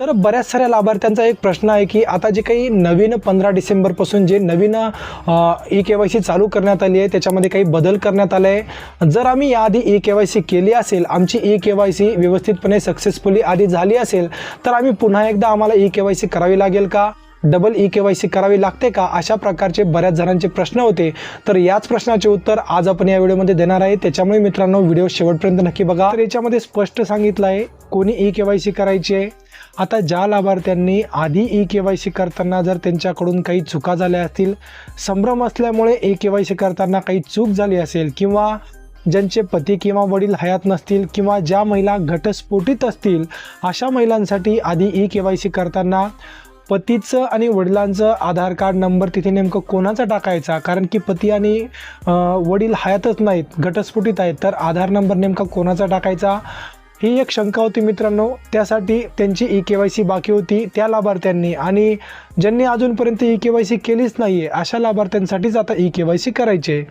तर बऱ्याच साऱ्या लाभार्थ्यांचा एक प्रश्न आहे की आता जे काही नवीन पंधरा डिसेंबरपासून जे नवीन ई के वाय सी चालू करण्यात आली आहे त्याच्यामध्ये काही बदल करण्यात आले आहे. जर आम्ही याआधी ई के वाय सी केली असेल आमची ई के वाय सी व्यवस्थितपणे सक्सेसफुली आधी झाली असेल तर आम्ही पुन्हा एकदा आम्हाला ई के वाय सी करावी लागेल का? Double e K Y C करावी लागते का? अशा प्रकारचे बऱ्याच जणांचे प्रश्न होते. तर याच प्रश्नाचे उत्तर आज आपण या व्हिडिओमध्ये देणार आहे. त्याच्यामुळे मित्रांनो व्हिडिओ शेवटपर्यंत नक्की बघा. तर याच्यामध्ये स्पष्ट सांगितलं आहे कोणी ई के वाय सी करायची आहे? आता ज्या लाभार्थ्यांनी आधी ई के वाय सी करताना जर त्यांच्याकडून काही चुका झाल्या असतील संभ्रम असल्यामुळे ई के वाय सी करताना काही चूक झाली असेल किंवा ज्यांचे पती किंवा वडील हयात नसतील किंवा ज्या महिला घटस्फोटीत असतील अशा महिलांसाठी आधी ई के वाय सी करताना पतीचं आणि वडिलांचं आधार कार्ड नंबर तिथे नेमकं कोणाचा टाकायचा कारण की पती आणि वडील हयातच नाहीत घटस्फोटीत आहेत तर आधार नंबर नेमका कोणाचा टाकायचा? ही एक शंका होती मित्रांनो. त्यासाठी त्यांची ई के वाय सी बाकी होती त्या लाभार्थ्यांनी. आणि ज्यांनी अजूनपर्यंत ई के वाय सी केलीच नाही आहे अशा लाभार्थ्यांसाठीच आता ई के वाय सी करायची. आहे